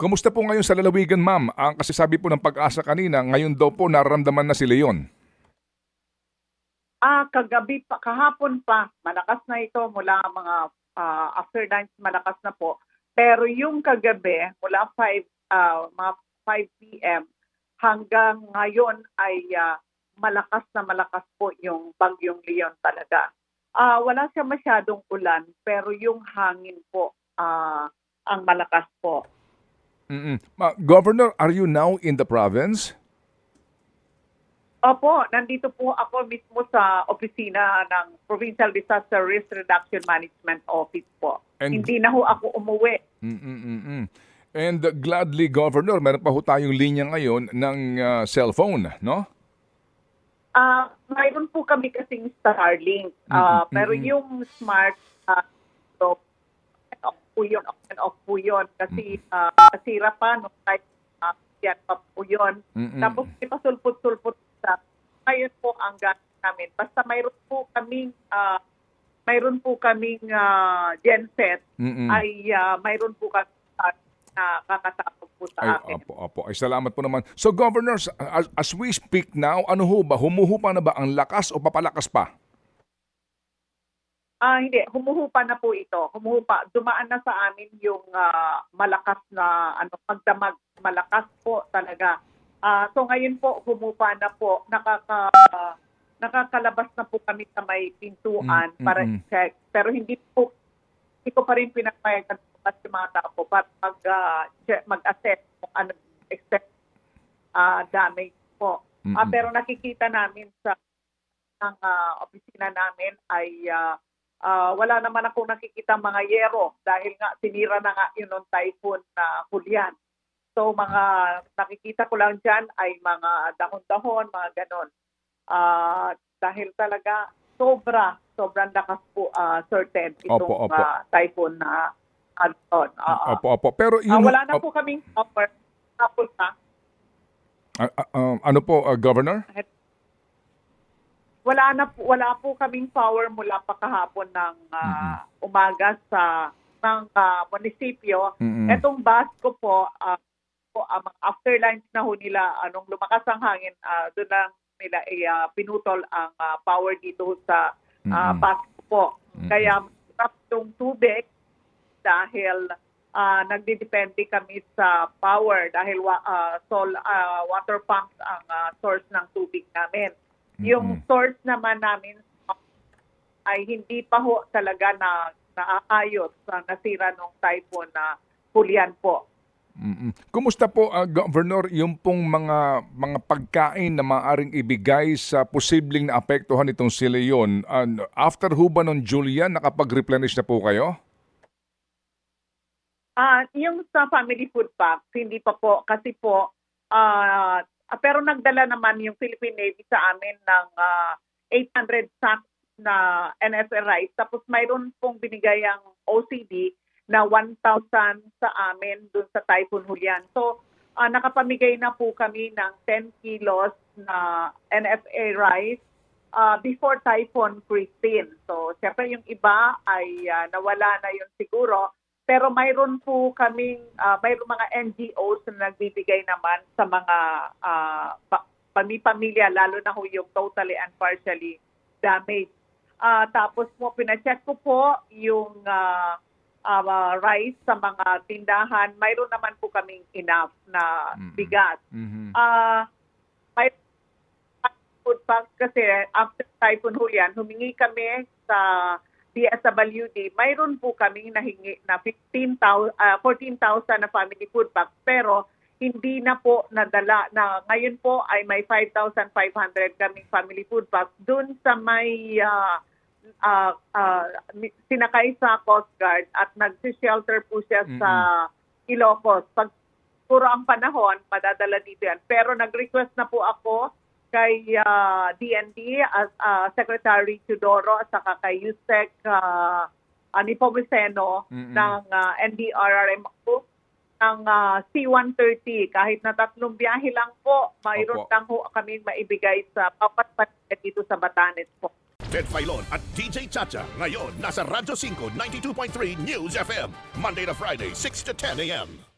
Kumusta po ngayon sa lalawigan, ma'am? Ang kasi sabi po ng pag-asa kanina, ngayon daw po nararamdaman na si Leon. Ah, kagabi pa, kahapon pa, malakas na ito mula mga ah, after lunch, malakas na po. Pero yung kagabi, mula 5, ah, mga 5 p.m. hanggang ngayon ay ah, malakas na malakas po yung bagyong Leon talaga. Ah, wala siya masyadong ulan, pero yung hangin po ah, ang malakas po. Mm-mm. Ma- Governor, are you now in the province? Opo, nandito po ako mismo sa opisina ng Provincial Disaster Risk Reduction Management Office po. And- Hindi na ho ako umuwi. Mm-mm-mm. And uh, gladly, Governor, meron pa ho tayong linya ngayon ng uh, cellphone, no? Ah, mayroon po kami kasing Starlink. Mm-mm, pero yung smart ah, so, on and off po yun, on and off po yun. Kasi ah, nasira pa nung time uh, yan pa po yun. Mm-mm. Tapos ipasulpot-sulpot sa ngayon po ang gamit namin. Basta mayroon po kaming ah, mayroon po kaming ah, genset Mm-mm. ay ah, mayroon po kami na kakatapog po sa Ay, akin. opo, opo. Ay, salamat po naman. So, Governor, as, as we speak now, ano ho ba? Humuhupa na ba ang lakas o papalakas pa? Ah, hindi, humuhupa na po ito. Humuhupa. Dumaan na sa amin yung ah, malakas na ano pagdamag, malakas po talaga. Ah, so ngayon po humupa na po. Nakaka nakakalabas na po kami sa may pintuan Mm, para mm, mm. i-check. Pero hindi po hindi ko pa rin pinapayagan po kasi mga tao para mag ah, check, mag-assess kung ano expect ah, damage po. Ah, Mm-mm. pero nakikita namin sa ng ah, opisina namin ay ah, ah, wala naman ako nakikita mga yero dahil nga sinira na nga yun ng typhoon na Julian. So mga nakikita ko lang dyan ay mga dahon-dahon, mga ganon. Ah, dahil talaga sobra, sobrang lakas po ah, certain itong Opo, opo. ah, typhoon na Anton. Ah, Opo, opo. Pero yun, wala na op- po kaming offer. Tapos na, ah, ah, um, ano po, uh, Governor? Wala na po, wala po kaming power mula pa kahapon ng ah, umaga sa ng ah, munisipyo. Mm-mm. Etong bus ko po, ah, po mga after lunch na ho nila, anong lumakas ang hangin, ah, doon lang nila eh, ah, pinutol ang ah, power dito sa Mm-mm. bus ko po. Mm-mm. Kaya masarap yung tubig dahil ah, nagdidepende kami sa power dahil wa, ah, sol, ah, water pumps ang ah, source ng tubig namin. Yung source naman namin ay hindi pa ho talaga na naaayos sa nasira nung typhoon na Julian po. Mm-mm. Kumusta po, uh, Governor, yung pong mga mga pagkain na maaaring ibigay sa posibleng naapektuhan itong si Leon? Uh, after ho ba ng Julian, nakapag-replenish na po kayo? Ah, yung sa family food packs, hindi pa po kasi po ah ah, pero nagdala naman yung Philippine Navy sa amin ng ah, 800 sacks na NSR rice. Tapos mayroon pong binigay ang OCD na 1,000 sa amin dun sa Typhoon Julian. So, ah, nakapamigay na po kami ng 10 kilos na NFA rice ah, before Typhoon Christine. So, siyempre yung iba ay ah, nawala na yun siguro. Pero mayroon po kaming, ah, mayroon mga NGOs na nagbibigay naman sa mga ah, pa- pamilya, lalo na ho yung totally and partially damaged. Ah, tapos po, pinacheck ko po yung ah, ah, rice sa mga tindahan. Mayroon naman po kaming enough na bigas. Mhm. Ah, may food packs kasi after Typhoon Julian, humingi kami sa DSWD. Mayroon po kami nahingi na 15,000 ah, 14,000 na family food packs pero hindi na po nadala na ngayon po ay may 5,500 kaming family food packs dun sa may ah, ah, mi- sinakay sa Coast Guard at nag-shelter po siya sa Ilocos. Pag puro ang panahon, madadala dito yan. Pero nag-request na po ako kay ah, DND as ah, Secretary Tudoro at saka kay Yusek uh, Anipomiceno Mm-mm. ng ah, NDRRM po ng ah, C-130. Kahit na tatlong biyahe lang po, mayroon Opo. lang ho kami maibigay sa papat dito sa Batanes po. Ted Filon at DJ Chacha. Ngayon, nasa Radyo 5, 92.3 News FM. Monday to Friday, 6 to 10 a.m.